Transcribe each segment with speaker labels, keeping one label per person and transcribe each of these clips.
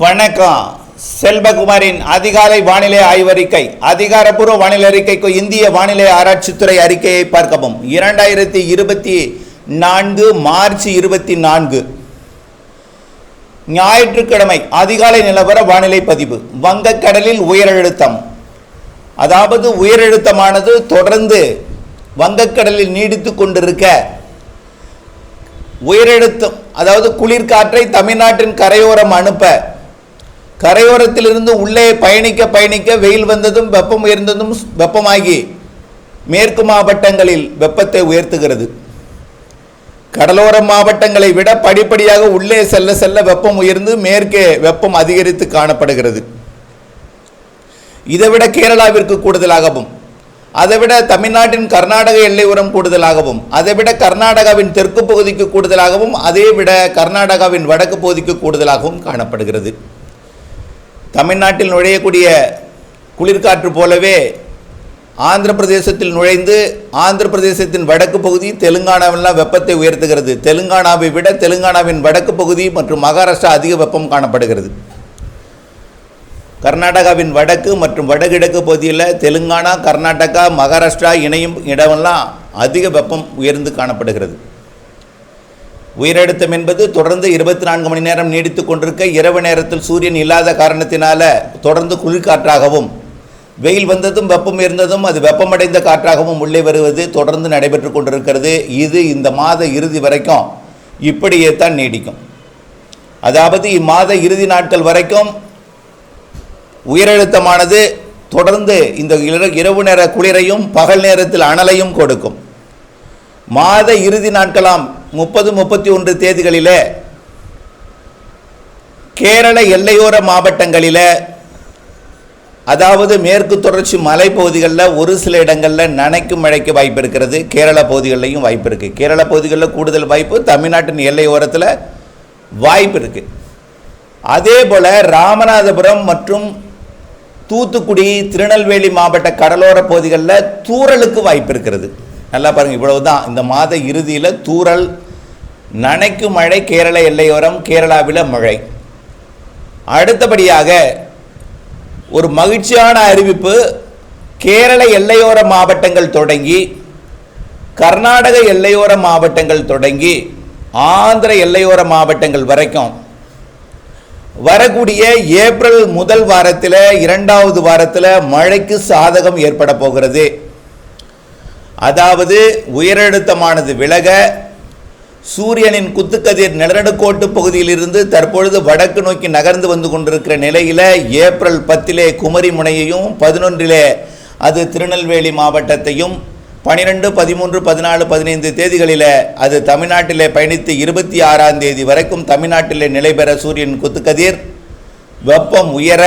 Speaker 1: வணக்கம். செல்வகுமாரின் அதிகாலை வானிலை ஆய்வறிக்கை அதிகாரப்பூர்வ வானிலை அறிக்கைக்கு இந்திய வானிலை ஆராய்ச்சித்துறை அறிக்கையை பார்க்கவும். இரண்டாயிரத்தி இருபத்தி நான்கு மார்ச் இருபத்தி நான்கு. ஞாயிற்றுக்கிழமை அதிகாலை நிலவர வானிலை பதிவு. வங்கக்கடலில் உயரழுத்தம். அதாவது உயரழுத்தமானது தொடர்ந்து வங்கக்கடலில் நீடித்து கொண்டிருக்க உயரழுத்தம் அதாவது குளிர்காற்றை தமிழ்நாட்டின் கரையோரம் அனுப்ப கரையோரத்திலிருந்து உள்ளே பயணிக்க பயணிக்க வெயில் வந்ததும் வெப்பம் உயர்ந்ததும் வெப்பமாகி மேற்கு மாவட்டங்களில் வெப்பத்தை உயர்த்துகிறது. கடலோர மாவட்டங்களை விட படிப்படியாக உள்ளே செல்ல செல்ல வெப்பம் உயர்ந்து மேற்கே வெப்பம் அதிகரித்து காணப்படுகிறது. இதைவிட கேரளாவிற்கு கூடுதலாகவும் அதைவிட தமிழ்நாட்டின் கர்நாடக எல்லை உரம் கூடுதலாகவும் அதைவிட கர்நாடகாவின் தெற்கு பகுதிக்கு கூடுதலாகவும் அதைவிட கர்நாடகாவின் வடக்கு பகுதிக்கு கூடுதலாகவும் காணப்படுகிறது. தமிழ்நாட்டில் நுழையக்கூடிய குளிர்காற்று போலவே ஆந்திர பிரதேசத்தில் நுழைந்து ஆந்திர பிரதேசத்தின் வடக்கு பகுதி தெலுங்கானாவெல்லாம் வெப்பத்தை உயர்த்துகிறது. தெலுங்கானாவை விட தெலுங்கானாவின் வடக்கு பகுதி மற்றும் மகாராஷ்டிரா அதிக வெப்பம் காணப்படுகிறது. கர்நாடகாவின் வடக்கு மற்றும் வடகிழக்கு பகுதியில் தெலுங்கானா கர்நாடகா மகாராஷ்டிரா இணையும் இடமெல்லாம் அதிக வெப்பம் உயர்ந்து காணப்படுகிறது. உயரழுத்தம் என்பது தொடர்ந்து இருபத்தி நான்கு மணி நேரம் நீடித்து கொண்டிருக்க இரவு நேரத்தில் சூரியன் இல்லாத காரணத்தினால தொடர்ந்து குளிர்காற்றாகவும் வெயில் வந்ததும் வெப்பம் இருந்ததும் அது வெப்பமடைந்த காற்றாகவும் உள்ளே வருவது தொடர்ந்து நடைபெற்று கொண்டிருக்கிறது. இது இந்த மாத இறுதி வரைக்கும் இப்படியே தான் நீடிக்கும். அதாவது இம்மாத இறுதி நாட்கள் வரைக்கும் உயரழுத்தமானது தொடர்ந்து இந்த இரவு நேர குளிரையும் பகல் நேரத்தில் அனலையும் கொடுக்கும். மாத இறுதி நாட்களாம் முப்பது முப்பத்தி ஒன்று தேதிகளில் கேரள எல்லையோர மாவட்டங்களில் அதாவது மேற்கு தொடர்ச்சி மலைப்பகுதிகளில் ஒரு சில இடங்களில் நனைக்கும் மழைக்கு வாய்ப்பு இருக்கிறது. கேரள பகுதிகளிலையும் வாய்ப்பு இருக்குது கேரள பகுதிகளில் கூடுதல் வாய்ப்பு தமிழ்நாட்டின் எல்லையோரத்தில் வாய்ப்பு இருக்குது அதே போல் ராமநாதபுரம் மற்றும் தூத்துக்குடி திருநெல்வேலி மாவட்ட கடலோர பகுதிகளில் தூறலுக்கு வாய்ப்பு இருக்கிறது. நல்லா பாருங்கள் இவ்வளவு தான் இந்த மாத இறுதியில் தூறல் நனைக்கும் மழை கேரள எல்லையோரம் கேரளாவில் மழை. அடுத்தபடியாக ஒரு மகிழ்ச்சியான அறிவிப்பு கேரள எல்லையோர மாவட்டங்கள் தொடங்கி கர்நாடக எல்லையோர மாவட்டங்கள் தொடங்கி ஆந்திர எல்லையோர மாவட்டங்கள் வரைக்கும். வரக்கூடிய ஏப்ரல் முதல் வாரத்தில் இரண்டாவது வாரத்தில் மழைக்கு சாதகம் ஏற்பட போகிறது. அதாவது உயரழுத்தமானது விலக சூரியனின் குத்துக்கதிர் நிலநடுக்கோட்டு பகுதியிலிருந்து தற்பொழுது வடக்கு நோக்கி நகர்ந்து வந்து கொண்டிருக்கிற நிலையில் ஏப்ரல் பத்திலே குமரி முனையையும் பதினொன்றிலே அது திருநெல்வேலி மாவட்டத்தையும் பனிரெண்டு பதிமூன்று பதினாலு பதினைந்து தேதிகளில் அது தமிழ்நாட்டிலே பயணித்து இருபத்தி ஆறாம் தேதி வரைக்கும் தமிழ்நாட்டிலே நிலை பெற சூரியன் குத்துக்கதிர். வெப்பம் உயர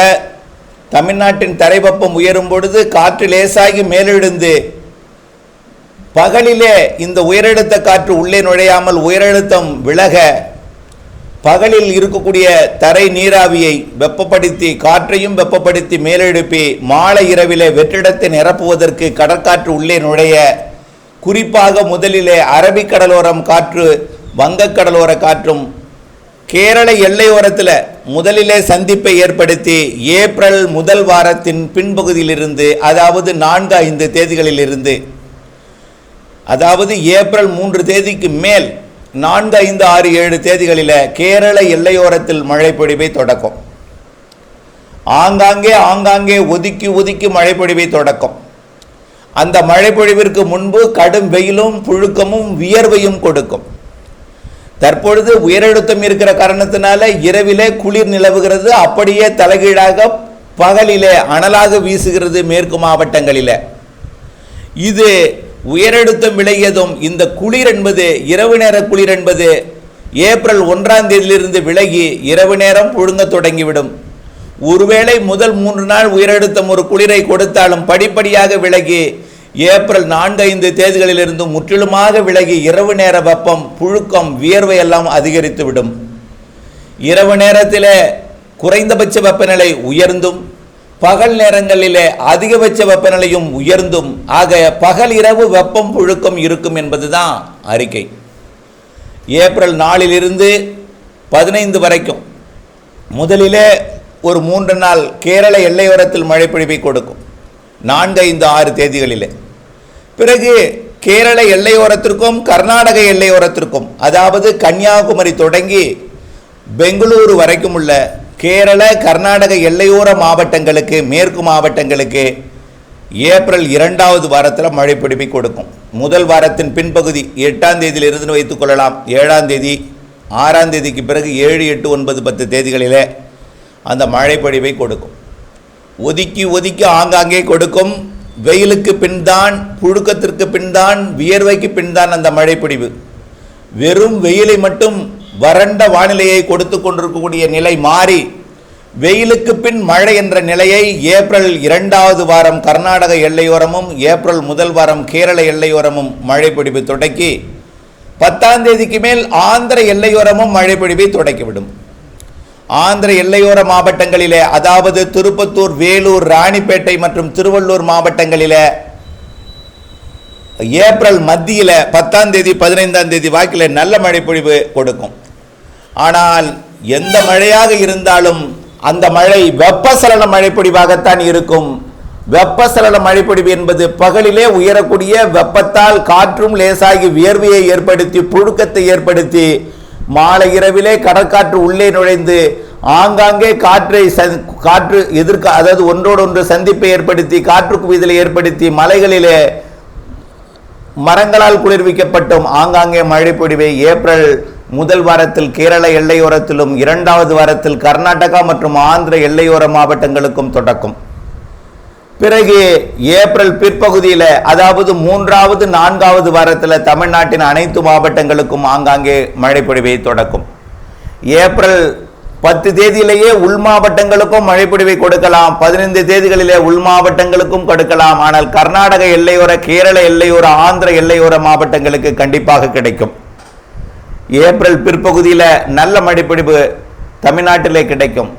Speaker 1: தமிழ்நாட்டின் தரை வெப்பம் உயரும் பொழுது காற்று லேசாகி மேலெழுந்து பகலிலே இந்த உயரழுத்த காற்று உள்ளே நுழையாமல் உயரழுத்தம் விலக பகலில் இருக்கக்கூடிய தரை நீராவியை வெப்பப்படுத்தி காற்றையும் வெப்பப்படுத்தி மேலெழுப்பி மாலை இரவிலே வெற்றிடத்தை நிரப்புவதற்கு கடற்காற்று உள்ளே நுழைய குறிப்பாக முதலிலே அரபிக்கடலோரம் காற்று வங்கக்கடலோர காற்றும் கேரள எல்லையோரத்தில் முதலிலே சந்திப்பை ஏற்படுத்தி ஏப்ரல் முதல் வாரத்தின் பின்பகுதியிலிருந்து அதாவது நான்கு ஐந்து தேதிகளிலிருந்து அதாவது ஏப்ரல் மூன்று தேதிக்கு மேல் நான்கு ஐந்து ஆறு ஏழு தேதிகளில் கேரள எல்லையோரத்தில் மழைப்பொழிவை தொடக்கும். ஆங்காங்கே ஆங்காங்கே ஒதுக்கி ஒதுக்கி மழைப்பொழிவை தொடக்கம். தொடக்கும் அந்த மழைப்பொழிவிற்கு முன்பு கடும் வெயிலும் புழுக்கமும் வியர்வையும் கொடுக்கும். தற்பொழுது உயரழுத்தம் இருக்கிற காரணத்தினால இரவிலே குளிர் நிலவுகிறது. அப்படியே தலைகீழாக பகலிலே அனலாக வீசுகிறது மேற்கு மாவட்டங்களில். இது உயரழுத்தம் விலகியதும் இந்த குளிர் என்பது இரவு நேர குளிர் என்பது ஏப்ரல் ஒன்றாம் தேதியிலிருந்து விலகி இரவு நேரம் புழுங்க தொடங்கிவிடும். ஒருவேளை முதல் மூன்று நாள் உயரழுத்தம் ஒரு குளிரை கொடுத்தாலும் படிப்படியாக விலகி ஏப்ரல் நான்கு ஐந்து தேதிகளிலிருந்து முற்றிலுமாக விலகி இரவு நேர வெப்பம் புழுக்கம் வியர்வை எல்லாம் அதிகரித்துவிடும். இரவு நேரத்தில் குறைந்தபட்ச வெப்பநிலை உயர்ந்தும் பகல் நேரங்களிலே அதிகபட்ச வெப்பநிலையும் உயர்ந்தும் ஆக பகல் இரவு வெப்பம் புழுக்கம் இருக்கும் என்பதுதான் அறிக்கை. ஏப்ரல் நாலிலிருந்து பதினைந்து வரைக்கும். முதலிலே ஒரு மூன்று நாள் கேரள எல்லையோரத்தில் மழை பொழிவை கொடுக்கும். நான்கு ஐந்து ஆறு தேதிகளிலே. பிறகு கேரள எல்லையோரத்திற்கும் கர்நாடக எல்லையோரத்திற்கும் அதாவது கன்னியாகுமரி தொடங்கி பெங்களூரு வரைக்கும் உள்ள கேரள கர்நாடக எல்லையோர மாவட்டங்களுக்கு மேற்கு மாவட்டங்களுக்கு ஏப்ரல் இரண்டாவது வாரத்தில் மழை பிடிப்பை கொடுக்கும். முதல் வாரத்தின் பின்பகுதி எட்டாம் தேதியிலிருந்து வைத்துக் கொள்ளலாம். ஏழாம் தேதி ஆறாம் தேதிக்கு பிறகு ஏழு எட்டு ஒன்பது பத்து தேதிகளிலே அந்த மழை பொழிவை கொடுக்கும். ஒதுக்கி ஒதுக்கி ஆங்காங்கே கொடுக்கும். வெயிலுக்கு பின்தான் புழுக்கத்திற்கு பின்தான் வியர்வைக்கு பின்தான் அந்த மழைப்பிடிவு வெறும் வெயிலை மட்டும் வறண்ட வானிலையை கொடுத்து கொண்டிருக்கக்கூடிய நிலை மாறி வெயிலுக்கு பின் மழை என்ற நிலையை ஏப்ரல் இரண்டாவது வாரம் கர்நாடக எல்லையோரமும் ஏப்ரல் முதல் வாரம் கேரள எல்லையோரமும் மழைப்பிடிவு தொடக்கி பத்தாம் தேதிக்கு மேல் ஆந்திர எல்லையோரமும் மழைப்பிடிவை தொடக்கிவிடும் ஆந்திர எல்லையோர மாவட்டங்களிலே அதாவது திருப்பத்தூர் வேலூர் ராணிப்பேட்டை மற்றும் திருவள்ளூர் மாவட்டங்களிலே ஏப்ரல் மத்தியில் பத்தாம் தேதி பதினைந்தாம் தேதி வாக்கில் நல்ல மழை பொழிவு கொடுக்கும். ஆனால் எந்த மழையாக இருந்தாலும் அந்த மழை வெப்பசலன மழைப்பொடிவாகத்தான் இருக்கும். வெப்பசலன மழைப்பொடிவு என்பது பகலிலே உயரக்கூடிய வெப்பத்தால் காற்றும் லேசாகி வியர்வையை ஏற்படுத்தி புழுக்கத்தை ஏற்படுத்தி மாலை இரவிலே கடற்காற்று உள்ளே நுழைந்து ஆங்காங்கே காற்றை சந்- காற்று எதிர்க்க அதாவது ஒன்றோடு ஒன்று சந்திப்பை ஏற்படுத்தி காற்று குவிதலை ஏற்படுத்தி மலைகளிலே மரங்களால் குளிர்விக்கப்பட்டும். ஆங்காங்கே மழை ஏப்ரல் முதல் வாரத்தில் கேரள எல்லையோரத்திலும் இரண்டாவது வாரத்தில் கர்நாடகா மற்றும் ஆந்திர எல்லையோர மாவட்டங்களுக்கும் தொடக்கும். பிறகு ஏப்ரல் பிற்பகுதியில் அதாவது மூன்றாவது நான்காவது வாரத்தில் தமிழ்நாட்டின் அனைத்து மாவட்டங்களுக்கும் ஆங்காங்கே மழை பொழிவை தொடக்கும். ஏப்ரல் பத்து தேதியிலேயே உள் மாவட்டங்களுக்கும் மழைப்பொழிவை கொடுக்கலாம். பதினைந்து தேதிகளிலே உள் மாவட்டங்களுக்கும் கொடுக்கலாம். ஆனால் கர்நாடக எல்லையோர கேரள எல்லையோர ஆந்திர எல்லையோர மாவட்டங்களுக்கு கண்டிப்பாக கிடைக்கும். ஏப்ரல் பிற்பகுதியில் நல்ல மழைப்பொழிவு தமிழ்நாட்டிலே கிடைக்கும்.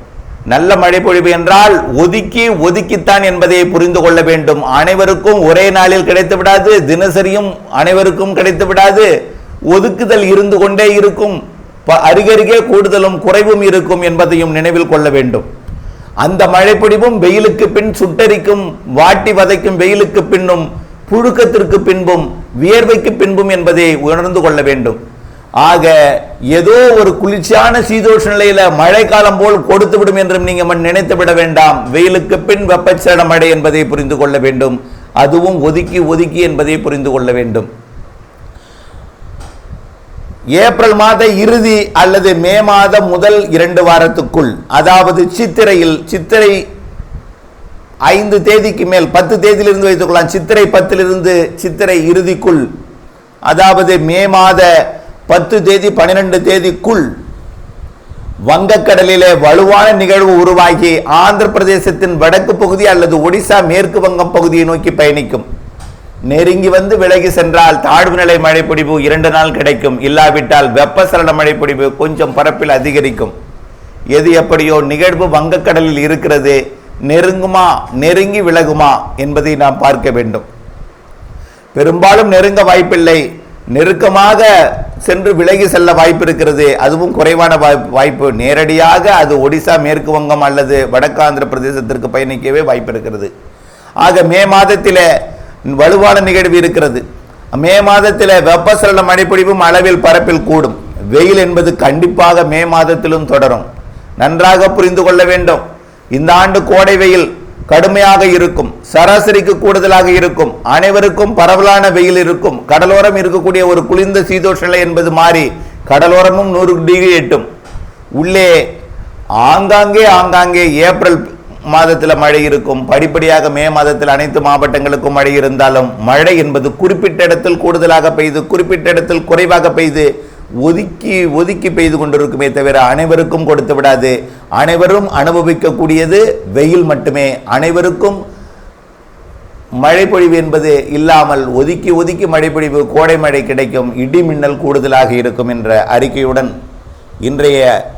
Speaker 1: நல்ல மழைப்பொழிவு என்றால் ஒதுக்கி ஒதுக்கித்தான் என்பதை புரிந்து கொள்ள வேண்டும். அனைவருக்கும் ஒரே நாளில் கிடைத்து விடாது தினசரியும் அனைவருக்கும் கிடைத்து விடாது. ஒதுக்குதல் இருந்து கொண்டே இருக்கும் ப- அருகருகே கூடுதலும் குறைவும் இருக்கும் என்பதையும் நினைவில் கொள்ள வேண்டும். அந்த மழைப்பொடிவும் வெயிலுக்கு பின் சுட்டரிக்கும் வாட்டி வதைக்கும் வெயிலுக்கு பின்னும் புழுக்கத்திற்கு பின்பும் வியர்வைக்கு பின்பும் என்பதை உணர்ந்து கொள்ள வேண்டும். ஆக ஏதோ ஒரு குளிர்ச்சியான சீதோஷ நிலையில மழைக்காலம் போல் கொடுத்து விடும் என்றும் நீங்க நினைத்து விட வேண்டாம். வெயிலுக்கு பின் வெப்பச்சலன மழை என்பதை புரிந்து கொள்ள வேண்டும். அதுவும் ஒதுக்கி ஒதுக்கி என்பதை புரிந்து கொள்ள வேண்டும். ஏப்ரல் மாத இறுதி அல்லது மே மாத முதல் இரண்டு வாரத்துக்குள் அதாவது சித்திரையில் சித்திரை ஐந்து தேதிக்கு மேல் பத்து தேதியிலிருந்து வைத்துக்கொள்ளலாம். சித்திரை பத்திலிருந்து சித்திரை இறுதிக்குள் அதாவது மே மாத பத்து தேதி பன்னிரெண்டு தேதிக்குள் வங்கக்கடலிலே வலுவான நிகழ்வு உருவாகி ஆந்திர பிரதேசத்தின் வடக்கு பகுதி அல்லது ஒடிசா மேற்கு வங்கம் பகுதியை நோக்கி பயணிக்கும். நெருங்கி வந்து விலகி சென்றால் தாழ்வு நிலை மழைப்பொழிவு இரண்டு நாள் கிடைக்கும். இல்லாவிட்டால் வெப்பசலன மழைப்பொழிவு கொஞ்சம் பரப்பில் அதிகரிக்கும். எது எப்படியோ நிகழ்வு வங்கக்கடலில் இருக்கிறது. நெருங்குமா நெருங்கி விலகுமா என்பதை நாம் பார்க்க வேண்டும். பெரும்பாலும் நெருங்க வாய்ப்பில்லை. நெருக்கமாக சென்று விலகி செல்ல வாய்ப்பு இருக்கிறது. அதுவும் குறைவான வாய்ப்பு வாய்ப்பு. நேரடியாக அது ஒடிசா மேற்கு வங்கம் அல்லது வடக்கு ஆந்திர பிரதேசத்திற்கு பயணிக்கவே வாய்ப்பு இருக்கிறது. ஆக மே மாதத்தில் வலுவான நிகழ்வு இருக்கிறது. மே மாதத்தில் வெப்பசலன மழைப்பொழிவும் அளவில் பரப்பில் கூடும். வெயில் என்பது கண்டிப்பாக மே மாதத்திலும் தொடரும். நன்றாக புரிந்து கொள்ள வேண்டும். இந்த ஆண்டு கோடை வெயில் கடுமையாக இருக்கும் சராசரிக்கு கூடுதலாக இருக்கும் அனைவருக்கும் பரவலான வெயில் இருக்கும் கடலோரம் இருக்கக்கூடிய ஒரு குளிர்ந்த சீதோஷ நிலை என்பது மாறி கடலோரமும் நூறு டிகிரி எட்டும். உள்ளே ஆங்காங்கே ஆங்காங்கே ஏப்ரல் மாதத்தில் மழை இருக்கும். படிப்படியாக மே மாதத்தில் அனைத்து மாவட்டங்களுக்கும் மழை இருந்தாலும் மழை என்பது குறிப்பிட்ட இடத்தில் கூடுதலாக பெய்து குறிப்பிட்ட இடத்தில் குறைவாக பெய்து ஒதுக்கி ஒதுக்கி பெய்து கொண்டிருக்குமே தவிர அனைவருக்கும் கொடுத்து விடாது. அனைவரும் அனுபவிக்கக்கூடியது வெயில் மட்டுமே. அனைவருக்கும் மழைப்பொழிவு என்பது இல்லாமல் ஒதுக்கி ஒதுக்கி மழைப்பொழிவு கோடை மழை கிடைக்கும். இடி மின்னல் கூடுதலாக இருக்கும் என்ற அறிக்கையுடன் இன்றைய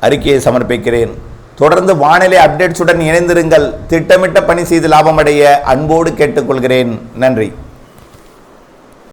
Speaker 1: அறிக்கையை சமர்ப்பிக்கிறேன். தொடர்ந்து வானிலை அப்டேட்ஸுடன் இணைந்திருங்கள். திட்டமிட்ட பணி செய்து லாபமடைய அன்போடு கேட்டுக்கொள்கிறேன். நன்றி.